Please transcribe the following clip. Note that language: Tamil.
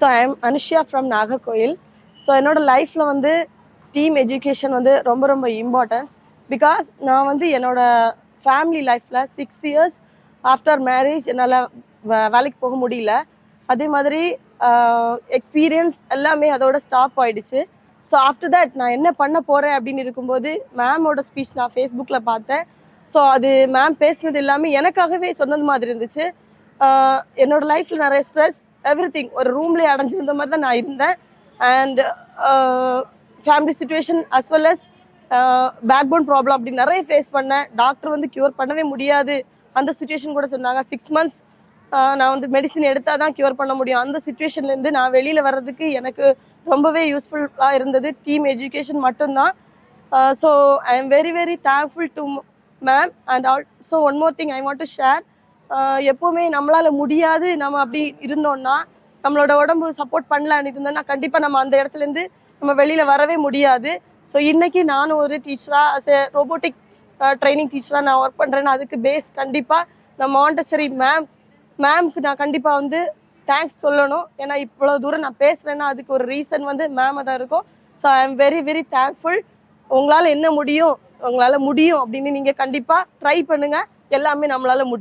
So I am Anushya from Nagercoil so என்னோட லைஃப்பில் வந்து டீம் எஜுகேஷன் வந்து ரொம்ப ரொம்ப இம்பார்ட்டன்ஸ் பிகாஸ் நான் வந்து என்னோடய ஃபேமிலி லைஃப்பில் சிக்ஸ் இயர்ஸ் ஆஃப்டர் மேரேஜ் என்னால் வேலைக்கு போக முடியல. அதே மாதிரி எக்ஸ்பீரியன்ஸ் எல்லாமே அதோட ஸ்டாப் ஆகிடுச்சு ஸோ ஆஃப்டர் தட் நான் என்ன பண்ண போகிறேன் அப்படின்னு இருக்கும்போது மேமோட ஸ்பீச் நான் ஃபேஸ்புக்கில் பார்த்தேன். ஸோ அது மேம் பேசுனது எல்லாமே எனக்காகவே சொன்னது மாதிரி இருந்துச்சு. என்னோடய லைஃப்பில் நிறைய ஸ்ட்ரெஸ் எவ்ரி திங் ஒரு ரூம்லேயே அடைஞ்சிருந்த மாதிரி தான் நான் இருந்தேன். And family situation as well as backbone problem அப்படி நிறைய ஃபேஸ் பண்ணேன். டாக்டர் வந்து க்யூர் பண்ணவே முடியாது. அந்த சுச்சுவேஷன் கூட சொன்னாங்க. சிக்ஸ் மந்த்ஸ் uh, நான் வந்து மெடிசின் எடுத்தால் தான் க்யூர் பண்ண முடியும். அந்த சுச்சுவேஷன்லேருந்து நான் வெளியில் வர்றதுக்கு எனக்கு ரொம்பவே யூஸ்ஃபுல்லாக இருந்தது. டீம் எஜுகேஷன் மட்டும்தான். So I am very very thankful to ma'am and also one more thing I want to share எப்போவுமே நம்மளால் முடியாது. நம்ம அப்படி இருந்தோம்னா நம்மளோட உடம்பு சப்போர்ட் பண்ணலான்னு இருந்தோம்னா கண்டிப்பாக நம்ம அந்த இடத்துலேருந்து நம்ம வெளியில் வரவே முடியாது. ஸோ இன்னைக்கு நானும் ஒரு டீச்சராக அஸ் எ ரோபோட்டிக் ட்ரைனிங் டீச்சராக நான் ஒர்க் பண்ணுறேன்னா அதுக்கு பேஸ் கண்டிப்பாக நம்ம மாண்டசரி மேம் மேம்க்கு நான் கண்டிப்பாக வந்து தேங்க்ஸ் சொல்லணும். ஏன்னா இவ்வளோ தூரம் நான் பேசுகிறேன்னா அதுக்கு ஒரு ரீசன் வந்து மேம் தான் இருக்கும். So I am very very thankful உங்களால் என்ன முடியும்? உங்களால் முடியும் அப்படின்னு நீங்கள் கண்டிப்பாக ட்ரை பண்ணுங்கள் எல்லாமே நம்மளால் முடியும்.